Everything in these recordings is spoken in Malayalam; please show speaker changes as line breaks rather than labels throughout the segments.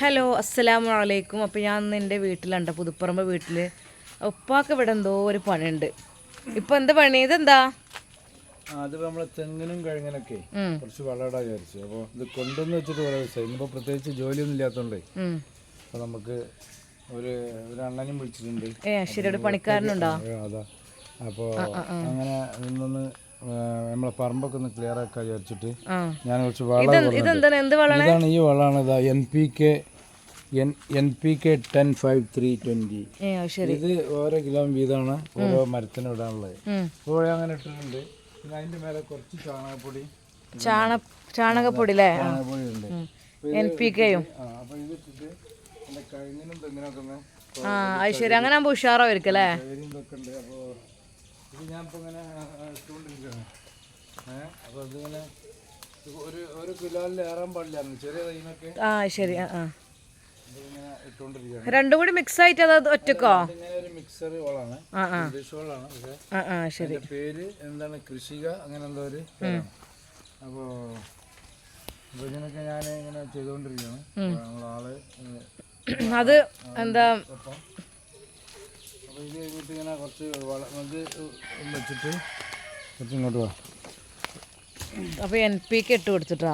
ഹലോ അസ്സലാമു അലൈക്കും അപ്പോൾ ഞാൻ ഇന്ന് എന്റെ വീട്ടിലുണ്ട് പുതുപ്പറമ്പ് വീട്ടിൽ ഉപ്പാക്ക് ഇവിടെ എന്തോ ഒരു പണിയുണ്ട്. ഇപ്പോൾ എന്താ പണി? ഇതെന്താ?
ആ, അത് നമ്മളെ തെങ്ങിനും കഴിഞ്ഞനൊക്കെ കുറച്ച് വളടാ വിചാരിച്ചു. അപ്പോൾ ഇത് കൊണ്ടുവന്ന് വെച്ചിട്ട് കുറേ ദിവസമായി. ഇന്നിപ്പോൾ പ്രത്യേകിച്ച് ജോലിയൊന്നും ഇല്ലാത്തതുകൊണ്ടേ അപ്പോൾ നമുക്ക് ഒരു ഒരു അണ്ണനും വിളിച്ചിട്ടുണ്ട്.
ഏ ശരി. ഒരു പണിക്കാരനുണ്ടോ?
അതാ. അപ്പോൾ അങ്ങനെ ഇന്നൊന്ന് ആ, നമ്മളെ പറമ്പൊക്കെ ഒന്ന് ക്ലിയർ ആക്കാൻ വിചാരിച്ചിട്ട് ഞാൻ കുറച്ച് വളം ഇതാണ് ഈ വളമാണ് ഇതാ N P K N P K ten five three
twenty
ഇത് ഓരോ കിലോ വീതമാണ് ഓരോ മരത്തിന് ഇടാനുള്ളത്. ഇപ്പോൾ അങ്ങനെ ഇട്ടിട്ടുണ്ട്. പിന്നെ അതിന്റെ മേലെ കുറച്ച് ചാണകപ്പൊടി.
ചാണ ചാണകപ്പൊടി അല്ലേ
ചാണകപ്പൊടി ഉണ്ട്.
എൻ പി കെയും
കഴിഞ്ഞിനും തെങ്ങിനൊക്കെ
ആ അത് ശരി. അങ്ങനെ ആകുമ്പോൾ ഉഷാറായിരിക്കും അല്ലേ
ഇത് ഞാനിപ്പോൾ ഇങ്ങനെ ഇട്ടുകൊണ്ടിരിക്കുകയാണ് ഏഹ് അപ്പോൾ ഇതിങ്ങനെ ഒരു ഒരു കിലോയിൽ ഏറാൻ പാടില്ലായിരുന്നു. ചെറിയ തൈനൊക്കെ
ആ ശരി ആ രണ്ടും കൂടി മിക്സ് ആയിട്ട് അത് ഒറ്റക്കോ?
മിക്സർ
ആ ആ. ശരി.
പേര് എന്താണ്? കൃഷിക അങ്ങനെ എന്തോ ഒരു അപ്പോൾ ഇതിനൊക്കെ ഞാൻ ഇങ്ങനെ ചെയ്തുകൊണ്ടിരിക്കുകയാണ് അപ്പോൾ നമ്മളാൾ
അത് എന്താ
ഇത് കഴിഞ്ഞിട്ട് ഇങ്ങനെ കുറച്ച് ഇത് വെച്ചിട്ട് കുറച്ച് ഇങ്ങോട്ട് വാ.
അപ്പോൾ എൻ പി കെ ഇട്ട് കൊടുത്തിട്ടാ?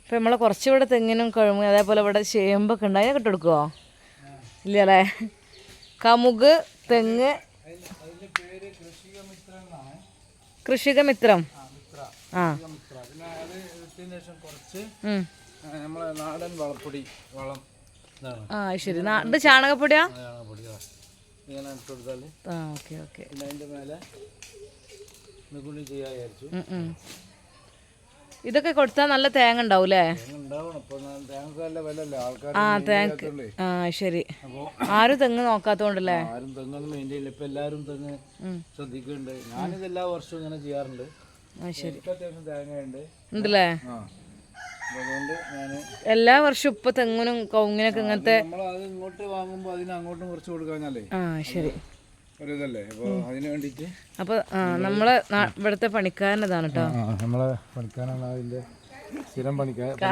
അപ്പോൾ നമ്മൾ കുറച്ചിവിടെ തെങ്ങിനും കഴുങ്ങും അതേപോലെ ഇവിടെ ചേമ്പൊക്കെ ഉണ്ട്. അതിനൊക്കെ ഇട്ട് കൊടുക്കുമോ ഇല്ല അല്ലേ കമുക് തെങ്ങ്.
കൃഷിക മിത്രം. ആ. നമ്മളെ നാടൻ വളപ്പൊടി വളം.
ആ ശരി. ഇത് ചാണകപ്പൊടിയാ?
ഇതാ. ഇങ്ങനെ ഇട്ട് കൊടുത്താൽ
ആ ഓക്കെ ഓക്കെ.
പിന്നെ അതിന്റെ മേലെ ഇതുകൂടി ചെയ്യാൻ വിചാരിച്ചു.
ഇതൊക്കെ കൊടുത്താൽ നല്ല തേങ്ങ ഉണ്ടാവും അല്ലേ
തേങ്ങ ഉണ്ടാവണം. ഇപ്പോൾ തേങ്ങക്ക് നല്ല വില അല്ലേ ആൾക്കാർ
ആ തേങ്ങ ആ ശരി. ആരും തെങ്ങ് നോക്കാത്തോണ്ടല്ലേ?
ആരും തെങ്ങൊന്നും മെയിന്റെ ചെയ്യില്ല. ഇപ്പം എല്ലാവരും തെങ്ങ് ശ്രദ്ധിക്കുന്നുണ്ട്. ഞാനിത് എല്ലാ വർഷവും ഇങ്ങനെ ചെയ്യാറുണ്ട്.
ശരി.
എനിക്ക് അത്യാവശ്യം
ഉണ്ടല്ലേ
ആ അപ്പോൾ അതുകൊണ്ട് ഞാൻ
എല്ലാ വർഷവും ഇപ്പൊ തെങ്ങിനും കവുങ്ങിനൊക്കെ ഇങ്ങനത്തെ
ഇങ്ങോട്ട് വാങ്ങുമ്പോൾ അതിന് അങ്ങോട്ടും കുറച്ച് കൊടുക്കാഞ്ഞാലേ
ആ ശരി. അപ്പൊ നമ്മളെ ഇവിടത്തെ പണിക്കാരനതാണ് കേട്ടോ
നമ്മളെ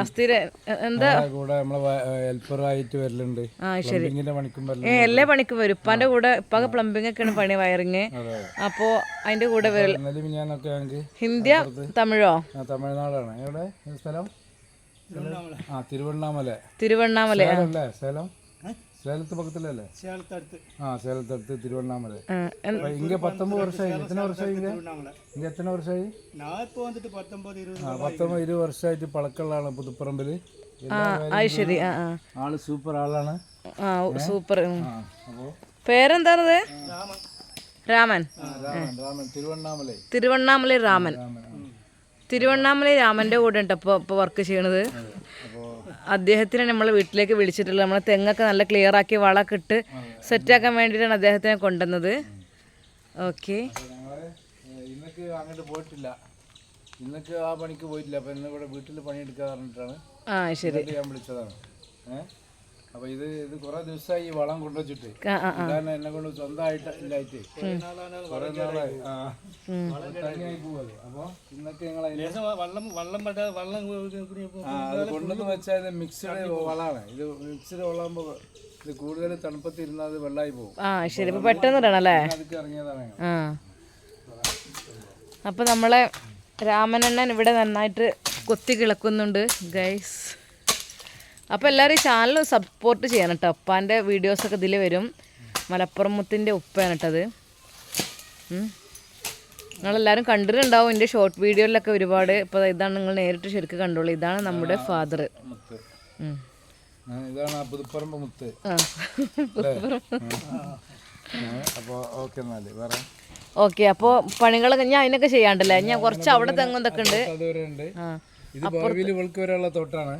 സ്ഥിരം കൂടെ നമ്മളെ ഹെൽപ്പറായിട്ട് വരലുണ്ട്.
എല്ലാ പണിക്കും വരും. ഉപ്പാന്റെ കൂടെ ഉപ്പാക്ക് പ്ലംബിംഗ് ഒക്കെയാണ് പണി വയറിങ്. അപ്പോ അതിന്റെ കൂടെ വരൽ ഹിന്ദിയ തമിഴോ?
തമിഴ്നാടാണ്. സ്ഥലം? തിരുവണ്ണാമല.
തിരുവണ്ണാമല.
അല്ലേ സേലത്ത് പക്കത്തിലല്ലേ? ആ സേലത്തടുത്ത് തിരുവണ്ണാമല. ഇങ്ങ പത്തൊമ്പത് വർഷമായി എത്ര വർഷമായി ഇങ്ങ? എത്ര വർഷമായി ആ പത്തൊമ്പത് ഇരുപത് വർഷമായിട്ട് പഴക്കമുള്ള
ആളാണ് പുതുപ്പറമ്പിൽ ശരി.
ആൾ സൂപ്പർ ആളാണ്.
സൂപ്പർ പേരെന്താണത്? രാമൻ.
തിരുവണ്ണാമല.
രാമൻ. തിരുവണ്ണാമല രാമന്റെ കൂടെ ഉണ്ട് അപ്പൊ ഇപ്പോൾ വർക്ക് ചെയ്യണത് അദ്ദേഹത്തിനെ നമ്മളെ വീട്ടിലേക്ക് വിളിച്ചിട്ടുള്ളത് നമ്മളെ തെങ്ങൊക്കെ നല്ല ക്ലിയർ ആക്കി വളമൊക്കെ ഇട്ട് സെറ്റാക്കാൻ വേണ്ടിയിട്ടാണ് അദ്ദേഹത്തിനെ കൊണ്ടുവന്നത്. ഓക്കെ
ഇന്നൊക്കെ അങ്ങോട്ട് പോയിട്ടില്ല. ഇന്നൊക്കെ ആ പണിക്ക് പോയിട്ടില്ല. അപ്പൊ വീട്ടിൽ
ആ ശരി.
ഞാൻ വിളിച്ചതാണ്. ഏഹ് അപ്പൊ ഇത് ഇത് കൊറേ ദിവസമായി ഈ വളം കൊണ്ടുവച്ചിട്ട്. കാരണം എന്നെ കൊണ്ട് സ്വന്തമായിട്ട് ഇല്ലായിട്ട് കുറെ നാളായി. തനിയായി പോവത് അപ്പൊ ഇന്നൊക്കെ ഞങ്ങൾ കൊണ്ടുവന്ന് വെച്ചാൽ ഇത് മിക്സഡ് വളമാണ്. ഇത് മിക്സഡ് വളാകുമ്പോ ഇത് കൂടുതൽ തണുപ്പത്തി ഇരുന്നാൽ വെള്ളമായി പോകും.
പെട്ടെന്ന് അപ്പൊ നമ്മളെ രാമനണ്ണൻ ഇവിടെ നന്നായിട്ട് കൊത്തി കിളക്കുന്നുണ്ട് ഗൈസ് അപ്പോൾ എല്ലാവരും ഈ ചാനൽ സപ്പോർട്ട് ചെയ്യണം കേട്ടോ ഉപ്പാന്റെ വീഡിയോസൊക്കെ ഇതിൽ വരും. മലപ്പുറം മുത്തിന്റെ ഉപ്പയാണ് കേട്ടത് നിങ്ങളെല്ലാവരും കണ്ടിട്ടുണ്ടാവും. എന്റെ ഷോർട്ട് വീഡിയോയിലൊക്കെ ഒരുപാട് ഇപ്പോൾ ഇതാണ് നിങ്ങൾ നേരിട്ട് ശരിക്കും കണ്ടോളൂ ഇതാണ് നമ്മുടെ ഫാദർ
ഇതാണ് പുതുപ്പറമ്പ് മുത്ത്. ഓക്കെ
അപ്പോൾ പണികൾ ഞാൻ അതിനൊക്കെ ചെയ്യാണ്ടല്ലേ ഞാൻ കുറച്ച് അവിടെ തെങ്ങും ഇതൊക്കെ ഉണ്ട്.
ഉണ്ട്.
ആ.
ഇത് ഭാവിയിൽ വരെയുള്ള തോട്ടാണ്.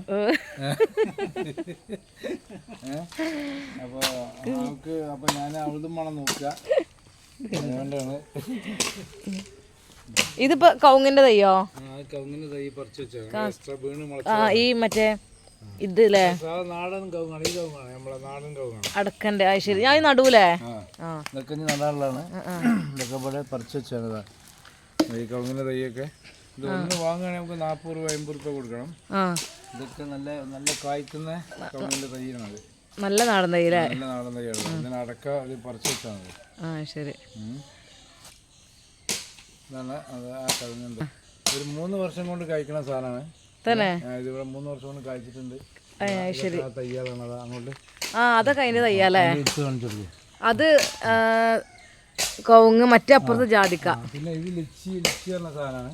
അപ്പോൾ നമുക്ക് അപ്പോൾ ഞാൻ അവളും വേണം നോക്കുക. അതുകൊണ്ടാണ്
ഇതിപ്പോൾ കൗങ്ങിന്റെ തയ്യോ
ആ കവുങ്ങിന് തൈ പറിച്ച്
വെച്ചാ ഈ മറ്റേ ഇത് അല്ലേ
നാടൻ ഈ നമ്മളെ നാടൻ
അടക്കന്റെ ആ ശരി. ഞാൻ
ആ. ഇതൊക്കെ നടാനുള്ളതാണ്. ഇതൊക്കെ ഇവിടെ പറിച്ച് വെച്ചാണ് ഈ കൗങ്ങിന്റെ തൈയൊക്കെ. ഇത് ഒന്ന് വാങ്ങുകയാണെങ്കിൽ നമുക്ക് നാൽപ്പത് രൂപ അമ്പത് രൂപ കൊടുക്കണം. ഇതൊക്കെ നല്ല നല്ല കായ്ക്കുന്ന കവുങ്ങിന്റെ തൈയാണ്
നല്ല നാടൻ തൈയില്ലേ
നല്ല നാടൻ തൈയാണ്. ഇതിന് അടക്ക ഇത് പറിച്ചു മതി
ആ ശരി.
ഇതാണ് അത് ആ കവുങ്ങുണ്ട്. ഒരു മൂന്ന് വർഷം കൊണ്ട് കായ്ക്കണ സാധനമാണ്.
തന്നെ?
ഇതിവിടെ മൂന്ന് വർഷം കൊണ്ട്
കഴിച്ചിട്ടുണ്ട് ശരി.
തയ്യാറാണ് അങ്ങോട്ട്.
ആ അതൊക്കെ അതിന്റെ തയ്യാലേ അത് കവുങ്ങ് മറ്റേ അപ്പുറത്ത് ജാതിക്ക.
പിന്നെ ഇത് ലിച്ചി ലിച്ചി പറഞ്ഞ സാധനമാണ്.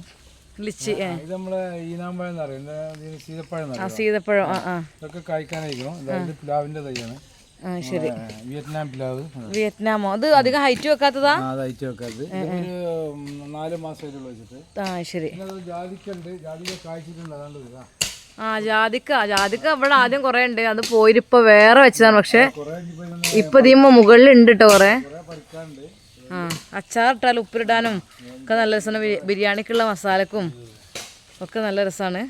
ലിച്ചി.
ഇത് നമ്മളെ ഈനാമ്പഴം എന്ന് പറയും. എന്താ ഇതിന് സീതപ്പഴം
ആ സീതപ്പഴം ആ ആ.
ഇതൊക്കെ കായ്ക്കാനായിരിക്കണം അതായത് പ്ലാവിന്റെ തൈയാണ്.
ശരി.
വിയറ്റ്നാം പ്ലാവ്.
വിയറ്റ്നാമോ? അത് അധികം ഹൈറ്റ് വെക്കാത്തതാ?
ആ, അത് ഹൈറ്റ് ഉം, നാല് മാസമായിട്ടുള്ള വെച്ചിട്ട്.
ആ ശരി.
ജാതിക്കുണ്ട്. ജാതിക്ക കായ്ച്ചിട്ടുണ്ട്. അതാണ്ട് ഇതാ.
ആ ജാതിക്ക. ജാതിക്ക ഇവിടെ ആദ്യം കുറെ ഉണ്ട്. അത് പോയിട്ട് ഇപ്പൊ വേറെ വെച്ചതാണ്. പക്ഷെ
ഇപ്പൊ
ഇതിമ്മ മുകളിൽ ഉണ്ട് കേട്ടോ കുറേ. ആ അച്ചാറിട്ടാലും ഉപ്പിലിടാനും ഒക്കെ നല്ല രസമാണ്. ബിരിയാണിക്കുള്ള മസാലക്കും ഒക്കെ നല്ല രസമാണ്.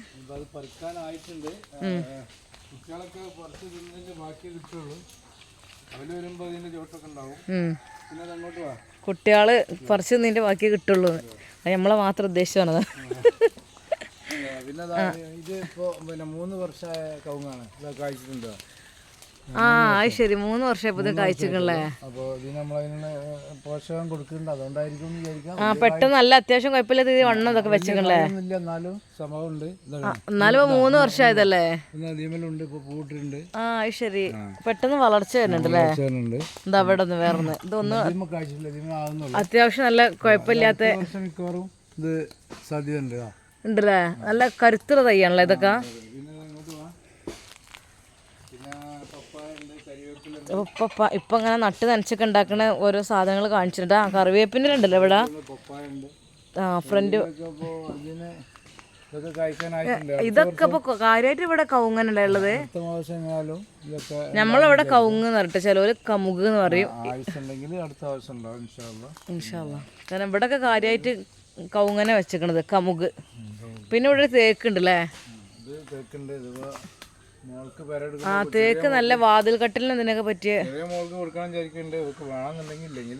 കുട്ടികൾ പറിച്ച്
നിന്റെ ബാക്കി കിട്ടുള്ളൂ. അത് നമ്മളെ മാത്രം
ഉദ്ദേശമാണ് പിന്നെ ഇത് ഇപ്പോ പിന്നെ മൂന്ന് വർഷമായ കവുങ്ങാണ്. കായ്ച്ചിട്ടുണ്ട്.
ആ ശരി. മൂന്ന് വർഷം ഇപ്പൊ കഴിച്ചിട്ടുള്ളേ
അപ്പോൾ ഇതിന് നമ്മളതിന് പോഷകം കൊടുക്കുന്നുണ്ട്. അതുകൊണ്ടായിരിക്കും എന്ന് വിചാരിക്കാം.
ആ പെട്ടെന്ന് നല്ല അത്യാവശ്യം കുഴപ്പമില്ലാത്ത ഇത് വണ്ണം ഇതൊക്കെ വെച്ചിട്ടുള്ളേ
ഒന്നുമില്ല എന്നാലും സമയമുണ്ട് ഇതാണ്
എന്നാലും ഇപ്പൊ മൂന്ന് വർഷമായതല്ലേ?
പിന്നെ അതിമലുണ്ട് ഇപ്പോൾ പൂട്ടിട്ടുണ്ട്
ആ അത് ശരി. പെട്ടെന്ന് വളർച്ച വരുന്നുണ്ടല്ലേ എന്താ അവിടെ ഒന്ന് വേറൊന്ന്. ഇതൊന്ന്
കാഴ്ചയില്ല ആകുന്നുള്ളൂ
അത്യാവശ്യം നല്ല കുഴപ്പമില്ലാത്ത
ഈ വർഷം മിക്കവാറും ഇത് സാധ്യത ഉണ്ട്
ഉണ്ടല്ലേ? നല്ല കരുത്തുള്ള തൈയാണല്ലോ ഇതൊക്കെ
അങ്ങോട്ട് വാ പിന്നെ പപ്പായ ഉണ്ട് കരിവേപ്പില
ഇപ്പൊ ഇപ്പൊ ഇങ്ങനെ നട്ട് നനച്ചൊക്കെ ഉണ്ടാക്കുന്ന ഓരോ സാധനങ്ങൾ കാണിച്ചിട്ടുണ്ട്. ആ കറിവേപ്പിന്റെ ഉണ്ടല്ലോ ഇവിടെ. ആ ഫ്രണ്ട്
ഇതൊക്കെ
ഇപ്പൊ കാര്യമായിട്ട് ഇവിടെ കവുങ്ങനല്ലേ ഉള്ളത്? നമ്മളിവിടെ കവുങ്ങ് എന്ന് പറഞ്ഞിട്ട് ചിലവര് കമുക് എന്ന് പറയും. കാരണം കാരണം ഇവിടെയൊക്കെ കാര്യമായിട്ട് കവുങ്ങനെ വെച്ചേക്കണത് കമുക്. പിന്നെ ഇവിടെ ഒരു ആ തേക്ക് നല്ല വാതിൽ കട്ടിലിന് നിനക്ക് പറ്റിയ
മോൾക്ക് കൊടുക്കണം വിചാരിക്കുന്നുണ്ട്. ഇവർക്ക് വേണമെന്നുണ്ടെങ്കിൽ ഇല്ലെങ്കിൽ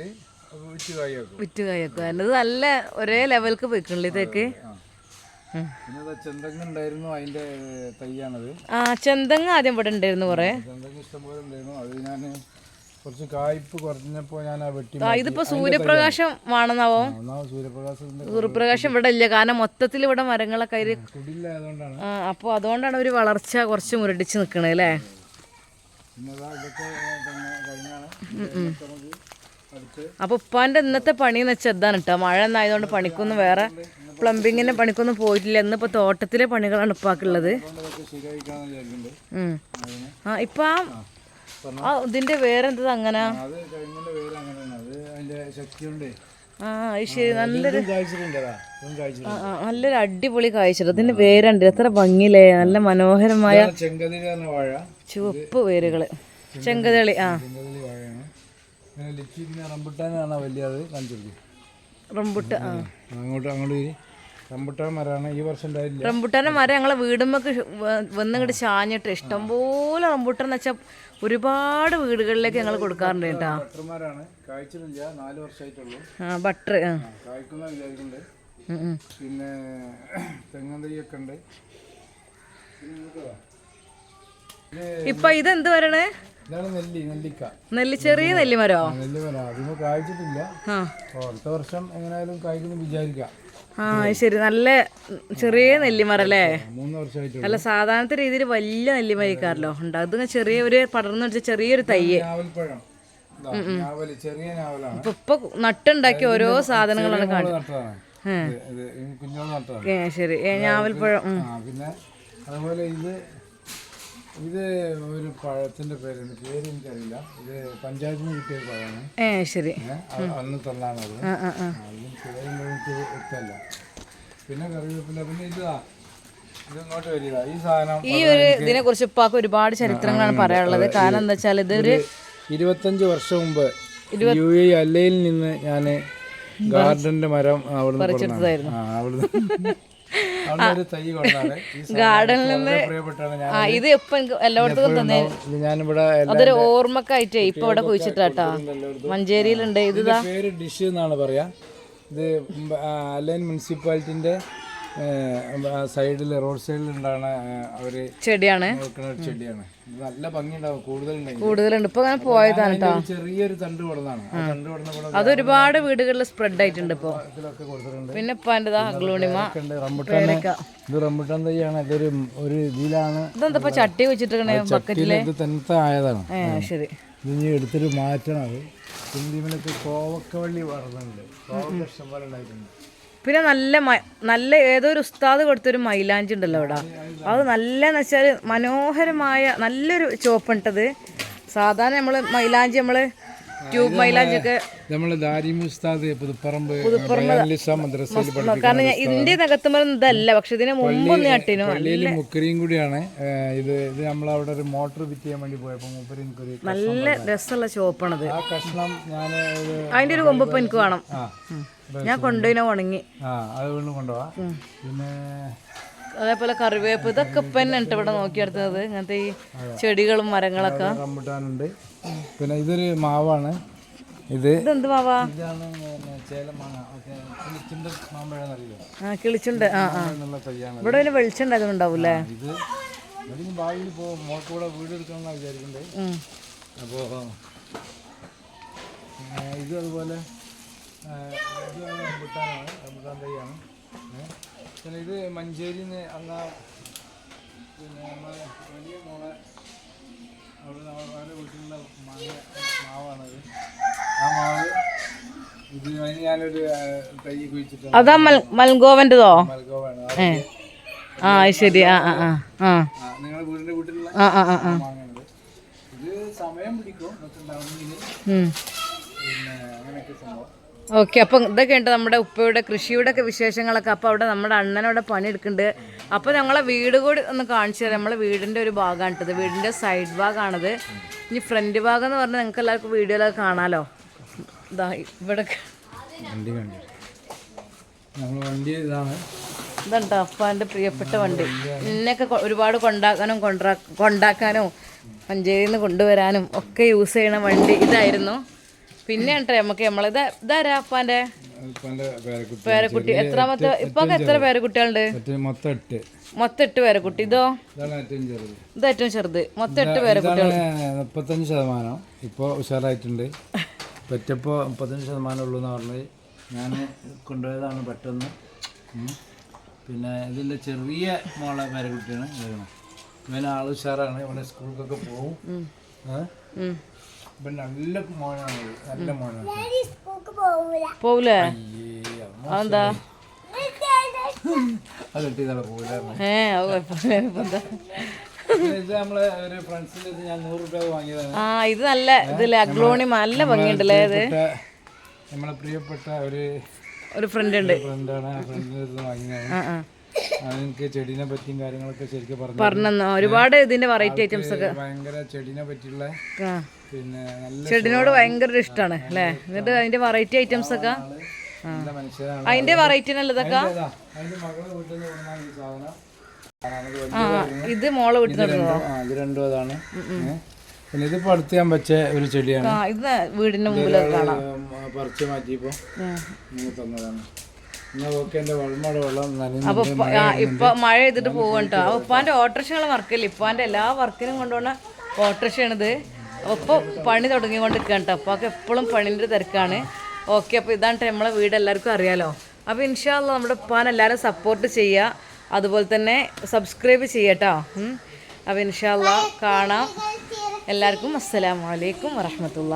വിറ്റ് കായക്കും.
അല്ലത് നല്ല ഒരേ ലെവൽക്ക് പോയിക്കണല്ലേ തേക്ക്?
പിന്നെ ചെന്തങ്ങ് ഉണ്ടായിരുന്നു അതിന്റെ തൈയാണത്.
ആ ചെന്തങ്ങ് ആദ്യം ഇവിടെ ഉണ്ടായിരുന്നു കൊറേ.
ചെന്തങ്ങ് ഇഷ്ടംപോലെ ഉണ്ടായിരുന്നു. അത് ഞാൻ കുറച്ച് കായ്പ് കുറഞ്ഞപ്പോൾ ഞാൻ ആ വെട്ടി
ആ ഇതിപ്പോ സൂര്യപ്രകാശം വേണമെന്നാവോ സൂര്യപ്രകാശം ഇവിടെ ഇല്ല. കാരണം മൊത്തത്തിൽ ഇവിടെ മരങ്ങളൊക്കെ അതിൽ
കുടിയിലായതുകൊണ്ടാണ്
ആ അപ്പോൾ അതുകൊണ്ടാണ് ഒരു വളർച്ച കുറച്ച് മുരടിച്ച് നിൽക്കണത് അല്ലേ?
അപ്പൊ ഉപ്പാന്റെ
അപ്പോൾ ഉപ്പാന്റെ ഇന്നത്തെ പണി എന്ന് വെച്ചാൽ ഇതാണ് കേട്ടോ മഴ എന്നായതുകൊണ്ട് പണിക്കൊന്നും വേറെ പ്ലംബിങ്ങിന്റെ പണിക്കൊന്നും പോയിട്ടില്ല. ഇന്നിപ്പോൾ തോട്ടത്തിലെ പണികളാണ് ഉപ്പാക്കുള്ളത്. ആ ഇപ്പം ആ ഇതിന്റെ വേറെന്തത് അങ്ങനെ?
അത് കഴിഞ്ഞതിന്റെ വേറെ അങ്ങനെയാണ്. അത് അതിന്റെ
ആ അത് ശരി. നല്ല
ഇതും കായ്ച്ചിട്ടുണ്ട് അതാ. ഇതും കായ്ച്ചിട്ടുണ്ട്
ആ, നല്ലൊരു അടിപൊളി കാഴ്ച ഇതിന്റെ വേരുണ്ട്. എത്ര ഭംഗിയില്ലേ. നല്ല മനോഹരമായ ചുവപ്പ് വേരുകൾ. ചെങ്കതളി ആ.
റംബുട്ടാനാണ് വലിയ
റംബുട്ട ആ.
അങ്ങോട്ട് അങ്ങോട്ട്. റംബുട്ടാൻ മരമാണ് ഈ വർഷം
റംബുട്ടാന്റെ മരം ഞങ്ങളെ വീടുമ്പോക്ക് വന്നിങ്ങോട്ട് ചാഞ്ഞിട്ട് ഇഷ്ടംപോലെ റംബുട്ടാൻ എന്ന് വെച്ചാൽ ഒരുപാട് വീടുകളിലേക്ക് ഞങ്ങൾ കൊടുക്കാറുണ്ട് കേട്ടോ. ആ ബട്ടർ.
പിന്നെ തെങ്ങൻ തൈയൊക്കെ ഉണ്ട്.
ഇപ്പൊ ഇതെന്ത് വരണേ
നെല്ലി
ചെറിയ നെല്ലിമരോ?
ആ, നെല്ലി മരം അതിന് കായ്ച്ചിട്ടില്ല. അടുത്ത വർഷം എങ്ങനെയായാലും കായ്ക്കുന്നു വിചാരിക്കാം.
ആ ശരി. നല്ല ചെറിയ നെല്ലിമരം അല്ലേ അല്ല സാധാരണത്തെ രീതിയിൽ വലിയ നെല്ലിമരിക്കാറല്ലോ ഉണ്ട്. അത് ചെറിയ ഒരു പടർന്നു വെച്ച ചെറിയൊരു തയ്യ് ഇപ്പൊ ഇപ്പൊ നട്ടുണ്ടാക്കിയ ഓരോ സാധനങ്ങളാണ് കാണുന്നത്. ശരി. ഞാവൽപ്പഴം
പിന്നെ അതുപോലെ ഇത് ഇത് ഒരു പഴത്തിന്റെ പേര് പേര് എനിക്കറിയില്ല. ഇത് പഞ്ചായത്തിന് കിട്ടിയ പഴമാണ്.
ഏ ശരി.
അന്ന് തന്നാണത്. അത് എനിക്ക് എത്തല്ല പിന്നെ കറിവേപ്പില പിന്നെ ഇതാ. ഈ
ഒരു ഇതിനെ കുറിച്ച് ഉപ്പാക്ക് ഒരുപാട് ചരിത്രങ്ങളാണ് പറയാനുള്ളത്. കാരണം എന്താ വെച്ചാൽ ഇതൊരു
ഇരുപത്തഞ്ച് വർഷം മുമ്പ് യു എ അല്ലയിൽ നിന്ന് ഞാൻ ഗാർഡന്റെ മരം അവിടുന്ന് കൊണ്ടുവന്നതാണ്.
ഗാർഡനിൽ ആ ഇത് ഇപ്പൊ എനിക്ക് എല്ലായിടത്തും തന്നെ.
ഞാനിവിടെ
അതൊരു ഓർമ്മക്കായിട്ടേ ഇപ്പൊ ഇവിടെ കുഴിച്ചിട്ടാട്ടാ. മഞ്ചേരിയിലുണ്ട് ഇത്.
ഡിഷ് എന്നാണ് പറയാ. ഇത് അലൈൻ മുനിസിപ്പാലിറ്റിന്റെ സൈഡിൽ റോഡ് സൈഡിൽ ഉണ്ടാണ് അവർ
ചെടിയാണ്.
ചെടിയാണ്. നല്ല ഭംഗിയുണ്ടാവും കൂടുതലുണ്ട്
കൂടുതലുണ്ട്. ഇപ്പൊ അങ്ങനെ പോയതാണ്
അതിന്റെ ചെറിയൊരു തണ്ട് കൊടുന്നതാണ്.
അത് ഒരുപാട് വീടുകളിൽ സ്പ്രെഡ് ആയിട്ടുണ്ട് ഇപ്പൊ. പിന്നെ ഇപ്പൊ അഗ്ലൂണിമ
ഇത് റംബുട്ടാൻ തൈയാണ്. ഇതൊരു ഒരു ഇതിലാണ്.
ഇതെന്താ ചട്ടി വെച്ചിട്ട് ബക്കറ്റിൽ
ഇത് ആയതാണ്.
ശരി.
ഇനി എടുത്തിട്ട് മാറ്റണം അത്. കോവക്കവള്ളി വളർന്നുണ്ട് കോവക്ക ഇഷ്ടം പോലെ ഉണ്ടായിട്ടുണ്ട്.
പിന്നെ നല്ല മ- നല്ല ഏതോ ഒരു ഉസ്താദ് കൊടുത്തൊരു മൈലാഞ്ചി ഉണ്ടല്ലോ ഇവിടെ അത് നല്ലന്ന് വെച്ചാൽ മനോഹരമായ നല്ലൊരു ചോപ്പിട്ടത് സാധാരണ നമ്മൾ മൈലാഞ്ചി നമ്മൾ ട്യൂബ് മൈലാഞ്ചി ഒക്കെ
നമ്മൾ ദാരിമി ഉസ്താദ് പുതുപ്പറമ്പ് ബയാനിലിസ മദ്രസയിൽ പഠിപ്പിക്കുന്ന
കാരണം ഇന്ത്യ ഇതിന്റെ നകത്തുമ്പോൾ ഇതല്ല പക്ഷെ ഇതിന് മുമ്പ് നട്ടിനു
മുക്കരിയും കൂടിയാണ്. ഇത് ഇത് അവിടെ ഒരു മോട്ടർ ഫിറ്റ് ചെയ്യാൻ വേണ്ടി എനിക്കൊരു
നല്ല രസമുള്ള ചോപ്പാണത് അതിന്റെ ഒരു കൊമ്പ് എനിക്ക് വേണം. ഞാൻ കൊണ്ടുപോയിനെ ഉണങ്ങി.
പിന്നെ
അതേപോലെ കറിവേപ്പ് ഇതൊക്കെ ഇപ്പം തന്നെ ഉണ്ട് ഇവിടെ നോക്കിയെടുത്തത് ഇങ്ങനത്തെ ഈ ചെടികളും മരങ്ങളൊക്കെ.
റംബുട്ടാനുണ്ട്. പിന്നെ ഇതൊരു മാവാണ്. ഇത്
ഇതെന്ത് മാവാ? ആ കിളിച്ചുണ്ട്. ആ ഇവിടെ പിന്നെ വെളിച്ചം ഉണ്ടാകുന്നുണ്ടാവൂലേ
ഇത് ഭാവിയിൽ പോകും വീട്. അപ്പോൾ ഇത് അതുപോലെ റംബുട്ടാനാണ് റംബുട്ടാൻ തൈയാണ്. പിന്നെ ഇത് മഞ്ചേരിയിൽ നിന്ന് അന്ന് പിന്നെ നമ്മളെ വലിയ മോളെ അവിടെ അവരുടെ വീട്ടിലുള്ള മാങ്ങ മാവാണത്. ആ മാവ് ഇത് അതിന് ഞാനൊരു തൈ കുഴിച്ചിട്ട്
അതാ മൽ മൽഗോവന്റെതോ?
മൽഗോവാണ്.
ആ ശരി. ആ ആ ആ
നിങ്ങളുടെ വീടിന്റെ വീട്ടിലുള്ള
ആ ആ ആ
ഇത് സമയം പിടിക്കും
ഓക്കെ അപ്പം ഇതൊക്കെ ഉണ്ട് നമ്മുടെ ഉപ്പയുടെ കൃഷിയുടെ ഒക്കെ വിശേഷങ്ങളൊക്കെ. അപ്പോൾ അവിടെ നമ്മുടെ അണ്ണനവിടെ പണിയെടുക്കുന്നുണ്ട്. അപ്പോൾ ഞങ്ങളെ വീട് കൂടി ഒന്ന് കാണിച്ചു തരാം. നമ്മളെ വീടിന്റെ ഒരു ഭാഗമാണിട്ടത് വീടിന്റെ സൈഡ് ഭാഗമാണത്. ഇനി ഫ്രണ്ട് ഭാഗം എന്ന് പറഞ്ഞാൽ നിങ്ങൾക്ക് എല്ലാവർക്കും വീഡിയോയിലൊക്കെ കാണാമല്ലോ ഇതാ ഇവിടെ ഇതുണ്ടോ? അപ്പാന്റെ പ്രിയപ്പെട്ട വണ്ടി. ഇന്നൊക്കെ ഒരുപാട് കൊണ്ടാക്കാനും കൊണ്ടാ കൊണ്ടാക്കാനും മഞ്ചേരിയിൽ നിന്ന് കൊണ്ടുവരാനും ഒക്കെ യൂസ് ചെയ്യണ വണ്ടി ഇതായിരുന്നു. പിന്നെ ഉണ്ടേ നമുക്ക് നമ്മളിത് ഇതാരാ
അപ്പാന്റെ പേരക്കുട്ടി.
എത്രാമത്തെ ഇപ്പൊ എത്ര പേരക്കുട്ടികളുണ്ട്?
മൊത്തം എട്ട്.
മൊത്തം എട്ട് പേരക്കുട്ടി. ഇതോ? ഇത് ഏറ്റവും ചെറുത്. മൊത്തം എട്ട് പേരക്കുട്ടി
ഇതാണ് മുപ്പത്തഞ്ച് ശതമാനം. ഇപ്പോൾ ഉഷാറായിട്ടുണ്ട്. പറ്റപ്പോൾ മുപ്പത്തഞ്ച് ശതമാനം ഉള്ളൂ എന്ന് പറഞ്ഞത് ഞാൻ കൊണ്ടുപോയതാണ് പെട്ടെന്ന്. പിന്നെ ഇതിന്റെ ചെറിയ മോളെ പേരക്കുട്ടിയാണ് ഇവനാൾ ഉഷാറാണ്. ഇവിടെ സ്കൂളിലൊക്കെ. ഇവൻ നല്ല മോനാണ് ഇത്. നല്ല മോനാണ്
പോവൂലേ.
അയ്യേ, അമ്മ.
അതെന്താ?
അത് കിട്ടിയതാണ് പോകില്ലായിരുന്നു
ഏ അത് കുഴപ്പമില്ല. ഇപ്പൊ എന്താ?
ഇത്
ആ നല്ല ഇതില്ലേ അഗ്ലോണി നല്ല ഭംഗിയുണ്ടല്ലേ ഇത്?
പ്രിയപ്പെട്ട- നമ്മളെ പ്രിയപ്പെട്ട ഒരു
ഒരു ഫ്രണ്ട് ഉണ്ട്.
ഫ്രണ്ടാണ് ആ അടുത്ത് വാങ്ങിയതാണ്. അതെനിക്ക് ചെടീനെ പറ്റിയും കാര്യങ്ങളൊക്കെ ശരിക്കും പറഞ്ഞു
പറഞ്ഞു ഒരുപാട് ഇതിന്റെ വെറൈറ്റി ഐറ്റംസ് ഒക്കെ.
ഭയങ്കര ചെടീനെ പറ്റിയുള്ള പിന്നെ
ചെടിനോട് ഭയങ്കര ഇഷ്ടമാണ് അല്ലേ? എന്നിട്ട് അതിന്റെ വെറൈറ്റി ഐറ്റംസ് ഒക്കെ? അതിന്റെ വെറൈറ്റി നല്ലതൊക്കെ ഇത് മോളെ വീട്ടിൽ
പിന്നെ ഇത് രണ്ടും അതാണ്. പിന്നെ ഇത് അടുത്ത് ഞാൻ വെച്ച ഒരു ചെടിയാണ്.
ഇത് വീടിന്റെ മുമ്പിൽ കാണാം.
പറിച്ച് മാറ്റിയപ്പോ. തന്നതാണ്.
അപ്പൊ ഇപ്പ- മഴ ചെയ്തിട്ട് അപ്പൊ ഉപ്പാന്റെ ഓട്ടോറിക്ഷകളെ വർക്കില്ല ഇപ്പാന്റെ എല്ലാ വർക്കിനും കൊണ്ടുപോണ ഓട്ടോറിക്ഷയാണിത് ഇപ്പൊ പണി തുടങ്ങിക്കൊണ്ടിരിക്കുകയാണ് അപ്പൊ ഒക്കെ എപ്പോഴും പണിന്റെ തിരക്കാണ്. ഓക്കെ അപ്പൊ ഇതാണ് നമ്മളെ വീട്. എല്ലാവർക്കും അറിയാലോ. അപ്പൊ ഇൻഷാല്ല നമ്മുടെ ഉപ്പാൻ എല്ലാവരും സപ്പോർട്ട് ചെയ്യുക. അതുപോലെ തന്നെ സബ്സ്ക്രൈബ് ചെയ്യട്ടോ അപ്പോൾ അപ്പൊ ഇൻഷാല്ല കാണാം. എല്ലാവർക്കും അസ്സലാമലൈക്കും വറഹമത്തുള്ള